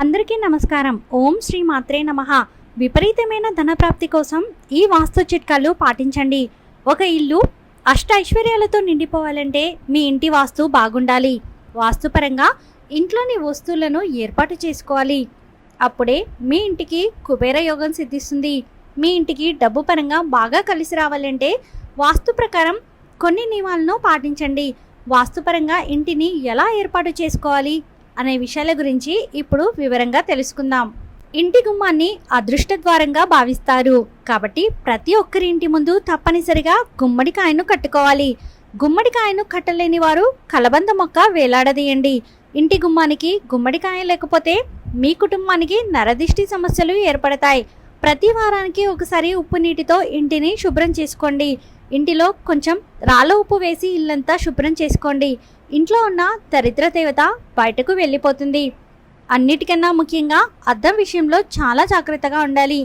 అందరికీ నమస్కారం. ఓం శ్రీ మాత్రే నమః. విపరీతమైన ధనప్రాప్తి కోసం ఈ వాస్తు చిట్కాలు పాటించండి. ఒక ఇల్లు అష్ట ఐశ్వర్యాలతో నిండిపోవాలంటే మీ ఇంటి వాస్తు బాగుండాలి. వాస్తుపరంగా ఇంట్లోని వస్తువులను ఏర్పాటు చేసుకోవాలి. అప్పుడే మీ ఇంటికి కుబేర యోగం సిద్ధిస్తుంది. మీ ఇంటికి డబ్బు పరంగా బాగా కలిసి రావాలంటే వాస్తు ప్రకారం కొన్ని నియమాలను పాటించండి. వాస్తుపరంగా ఇంటిని ఎలా ఏర్పాటు చేసుకోవాలి? అనే విషయాల గురించి ఇప్పుడు వివరంగా తెలుసుకుందాం. ఇంటి గుమ్మాన్ని అదృష్ట ద్వారంగా భావిస్తారు. కాబట్టి ప్రతి ఒక్కరి ఇంటి ముందు తప్పనిసరిగా గుమ్మడికాయను కట్టుకోవాలి. గుమ్మడికాయను కట్టలేని వారు కలబంద మొక్క వేలాడదీయండి. ఇంటి గుమ్మానికి గుమ్మడికాయ లేకపోతే మీ కుటుంబానికి నరదిష్టి సమస్యలు ఏర్పడతాయి. ప్రతి వారానికి ఒకసారి ఉప్పు నీటితో ఇంటిని శుభ్రం చేసుకోండి. ఇంటిలో కొంచెం రాళ్ళ ఉప్పు వేసి ఇల్లంతా శుభ్రం చేసుకోండి. ఇంట్లో ఉన్న దరిద్ర దేవత బయటకు వెళ్ళిపోతుంది. అన్నిటికన్నా ముఖ్యంగా అద్దం విషయంలో చాలా జాగ్రత్తగా ఉండాలి.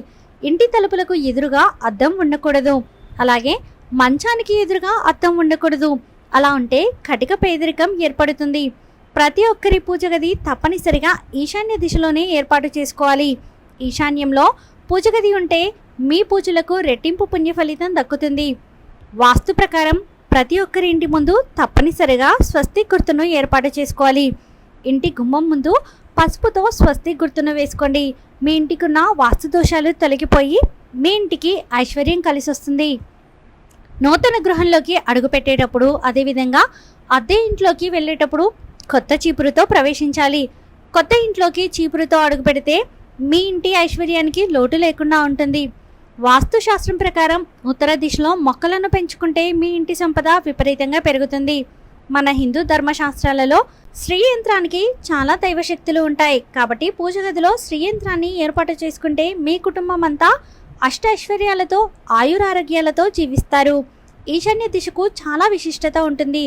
ఇంటి తలుపులకు ఎదురుగా అద్దం ఉండకూడదు. అలాగే మంచానికి ఎదురుగా అద్దం ఉండకూడదు. అలా ఉంటే కటిక పేదరికం ఏర్పడుతుంది. ప్రతి ఒక్కరి పూజ గది తప్పనిసరిగా ఈశాన్య దిశలోనే ఏర్పాటు చేసుకోవాలి. ఈశాన్యంలో పూజ గది ఉంటే మీ పూజలకు రెట్టింపు పుణ్య ఫలితం దక్కుతుంది. వాస్తు ప్రకారం ప్రతి ఒక్కరి ఇంటి ముందు తప్పనిసరిగా స్వస్తి గుర్తును ఏర్పాటు చేసుకోవాలి. ఇంటి గుమ్మం ముందు పసుపుతో స్వస్తి గుర్తును వేసుకోండి. మీ ఇంటికున్న వాస్తు దోషాలు తొలగిపోయి మీ ఇంటికి ఐశ్వర్యం కలిసి వస్తుంది నూతన గృహంలోకి అడుగుపెట్టేటప్పుడు అదేవిధంగా అద్దె ఇంట్లోకి వెళ్ళేటప్పుడు కొత్త చీపురుతో ప్రవేశించాలి. కొత్త ఇంట్లోకి చీపురుతో అడుగు పెడితే మీ ఇంటి ఐశ్వర్యానికి లోటు లేకుండా ఉంటుంది. వాస్తుశాస్త్రం ప్రకారం ఉత్తర దిశలో మొక్కలను పెంచుకుంటే మీ ఇంటి సంపద విపరీతంగా పెరుగుతుంది. మన హిందూ ధర్మశాస్త్రాలలో శ్రీ యంత్రానికి చాలా దైవశక్తులు ఉంటాయి. కాబట్టి పూజ గదిలో శ్రీ యంత్రాన్ని ఏర్పాటు చేసుకుంటే మీ కుటుంబం అంతా అష్ట ఐశ్వర్యాలతో ఆయురారోగ్యాలతో జీవిస్తారు. ఈశాన్య దిశకు చాలా విశిష్టత ఉంటుంది.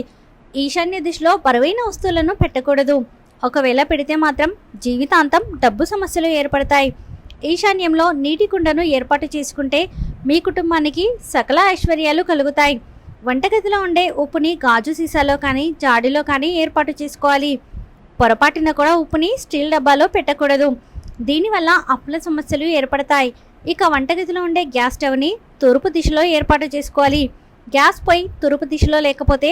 ఈశాన్య దిశలో బరువైన వస్తువులను పెట్టకూడదు. ఒకవేళ పెడితే మాత్రం జీవితాంతం డబ్బు సమస్యలు ఏర్పడతాయి. ఈశాన్యంలో నీటి కుండను ఏర్పాటు చేసుకుంటే మీ కుటుంబానికి సకల ఐశ్వర్యాలు కలుగుతాయి. వంటగదిలో ఉండే ఉప్పుని గాజు సీసాలో కానీ జాడీలో కానీ ఏర్పాటు చేసుకోవాలి. పొరపాటున కూడా ఉప్పుని స్టీల్ డబ్బాలో పెట్టకూడదు. దీనివల్ల అప్పుల సమస్యలు ఏర్పడతాయి. ఇక వంటగదిలో ఉండే గ్యాస్ స్టవ్ని తూర్పు దిశలో ఏర్పాటు చేసుకోవాలి. గ్యాస్ పొయ్యి తూర్పు దిశలో లేకపోతే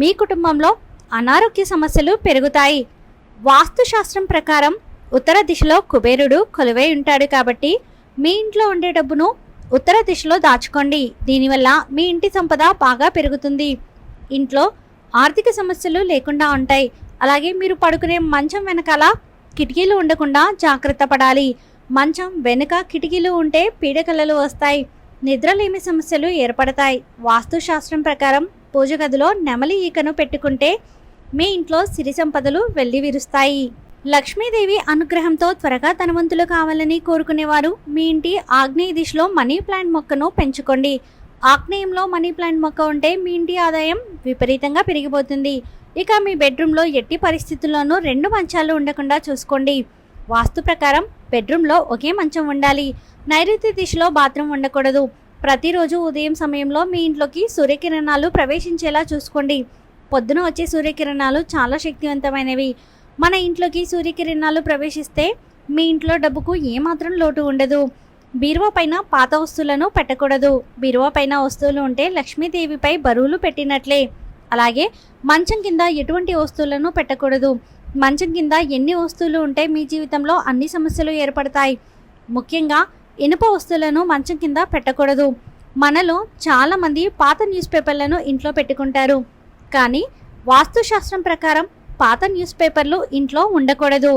మీ కుటుంబంలో అనారోగ్య సమస్యలు పెరుగుతాయి. వాస్తుశాస్త్రం ప్రకారం ఉత్తర దిశలో కుబేరుడు కొలువై ఉంటాడు కాబట్టి మీ ఇంట్లో ఉండే డబ్బును ఉత్తర దిశలో దాచుకోండి. దీనివల్ల మీ ఇంటి సంపద బాగా పెరుగుతుంది. ఇంట్లో ఆర్థిక సమస్యలు లేకుండా ఉంటాయి. అలాగే మీరు పడుకునే మంచం వెనకాల కిటికీలు ఉండకుండా జాగ్రత్త పడాలి. మంచం వెనుక కిటికీలు ఉంటే పీడకలలు వస్తాయి. నిద్రలేమి సమస్యలు ఏర్పడతాయి. వాస్తుశాస్త్రం ప్రకారం పూజ గదిలో నెమలి ఈకను పెట్టుకుంటే మీ ఇంట్లో సిరి సంపదలు వెళ్ళి విరుస్తాయి లక్ష్మీదేవి అనుగ్రహంతో త్వరగా ధనవంతులు కావాలని కోరుకునేవారు. మీ ఇంటి ఆగ్నేయ దిశలో మనీ ప్లాంట్ మొక్కను పెంచుకోండి. ఆగ్నేయంలో మనీ ప్లాంట్ మొక్క ఉంటే మీ ఇంటి ఆదాయం విపరీతంగా పెరిగిపోతుంది. ఇక మీ బెడ్రూమ్లో ఎట్టి పరిస్థితుల్లోనూ రెండు మంచాలు ఉండకుండా చూసుకోండి. వాస్తు ప్రకారం బెడ్రూమ్లో ఒకే మంచం ఉండాలి. నైరుతి దిశలో బాత్రూమ్ ఉండకూడదు. ప్రతిరోజు ఉదయం సమయంలో మీ ఇంట్లోకి సూర్యకిరణాలు ప్రవేశించేలా చూసుకోండి. పొద్దున వచ్చే సూర్యకిరణాలు చాలా శక్తివంతమైనవి. మన ఇంట్లోకి సూర్యకిరణాలు ప్రవేశిస్తే మీ ఇంట్లో డబ్బుకు ఏమాత్రం లోటు ఉండదు. బీరువా పైన పాత వస్తువులను పెట్టకూడదు. బీరువా పైన వస్తువులు ఉంటే లక్ష్మీదేవిపై బరువులు పెట్టినట్లే. అలాగే మంచం కింద ఎటువంటి వస్తువులను పెట్టకూడదు. మంచం కింద ఎన్ని వస్తువులు ఉంటే మీ జీవితంలో అన్ని సమస్యలు ఏర్పడతాయి. ముఖ్యంగా ఇనుప వస్తువులను మంచం కింద పెట్టకూడదు. మనలో చాలామంది పాత న్యూస్ పేపర్లను ఇంట్లో పెట్టుకుంటారు. కానీ వాస్తుశాస్త్రం ప్రకారం పాత న్యూస్ పేపర్లు ఇంట్లో ఉండకూడదు.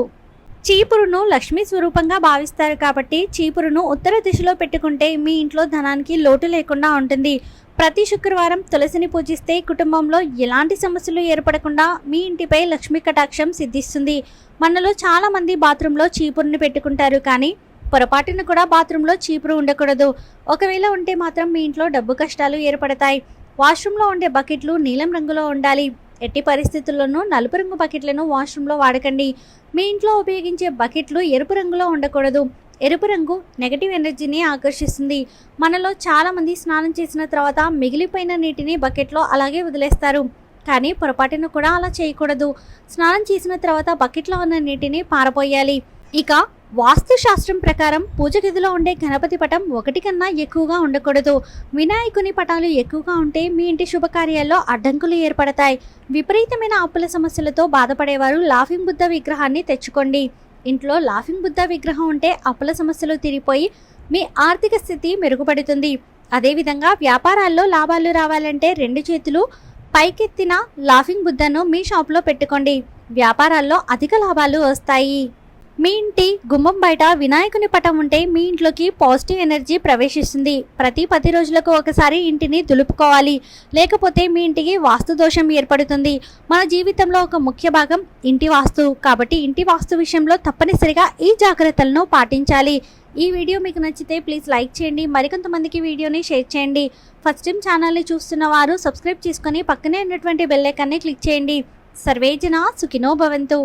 చీపురును లక్ష్మీ స్వరూపంగా భావిస్తారు కాబట్టి చీపురును ఉత్తర దిశలో పెట్టుకుంటే మీ ఇంట్లో ధనానికి లోటు లేకుండా ఉంటుంది. ప్రతి శుక్రవారం తులసిని పూజిస్తే కుటుంబంలో ఎలాంటి సమస్యలు ఏర్పడకుండా మీ ఇంటిపై లక్ష్మీ కటాక్షం సిద్ధిస్తుంది. మనలో చాలామంది బాత్రూంలో చీపురుని పెట్టుకుంటారు కానీ పొరపాటున కూడా బాత్రూంలో చీపురు ఉండకూడదు. ఒకవేళ ఉంటే మాత్రం మీ ఇంట్లో డబ్బు కష్టాలు ఏర్పడతాయి. వాష్రూమ్లో ఉండే బకెట్లు నీలం రంగులో ఉండాలి. ఎట్టి పరిస్థితుల్లోనూ నలుపు రంగు బకెట్లను వాష్రూమ్లో వాడకండి. మీ ఇంట్లో ఉపయోగించే బకెట్లు ఎరుపు రంగులో ఉండకూడదు. ఎరుపు రంగు నెగటివ్ ఎనర్జీని ఆకర్షిస్తుంది. మనలో చాలామంది స్నానం చేసిన తర్వాత మిగిలిపోయిన నీటిని బకెట్లో అలాగే వదిలేస్తారు. కానీ పొరపాటున కూడా అలా చేయకూడదు. స్నానం చేసిన తర్వాత బకెట్లో ఉన్న నీటిని పారపోయాలి ఇక వాస్తుశాస్త్రం ప్రకారం పూజ గదిలో ఉండే గణపతి పటం ఒకటి కన్నా ఎక్కువగా ఉండకూడదు. వినాయకుని పటాలు ఎక్కువగా ఉంటే మీ ఇంటి శుభకార్యాల్లో అడ్డంకులు ఏర్పడతాయి. విపరీతమైన అప్పుల సమస్యలతో బాధపడేవారు లాఫింగ్ బుద్ధ విగ్రహాన్ని తెచ్చుకోండి. ఇంట్లో లాఫింగ్ బుద్ధ విగ్రహం ఉంటే అప్పుల సమస్యలు తీరిపోయి మీ ఆర్థిక స్థితి మెరుగుపడుతుంది. అదేవిధంగా వ్యాపారాల్లో లాభాలు రావాలంటే రెండు చేతులు పైకెత్తిన లాఫింగ్ బుద్ధను మీ షాప్లో పెట్టుకోండి. వ్యాపారాల్లో అధిక లాభాలు వస్తాయి. మీ ఇంటి గుమ్మం బయట వినాయకుని పటం ఉంటే మీ ఇంట్లోకి పాజిటివ్ ఎనర్జీ ప్రవేశిస్తుంది. ప్రతి పది రోజులకు ఒకసారి ఇంటిని దులుపుకోవాలి. లేకపోతే మీ ఇంటికి వాస్తు దోషం ఏర్పడుతుంది. మన జీవితంలో ఒక ముఖ్య భాగం ఇంటి వాస్తు. కాబట్టి ఇంటి వాస్తు విషయంలో తప్పనిసరిగా ఈ జాగ్రత్తలను పాటించాలి. ఈ వీడియో మీకు నచ్చితే ప్లీజ్ లైక్ చేయండి. మరికొంతమందికి వీడియోని షేర్ చేయండి. ఫస్ట్ టైం ఛానల్ని చూస్తున్న వారు సబ్స్క్రైబ్ చేసుకొని పక్కనే ఉన్నటువంటి బెల్లైకాన్ని క్లిక్ చేయండి. సర్వేజన సుఖినో భవంతు.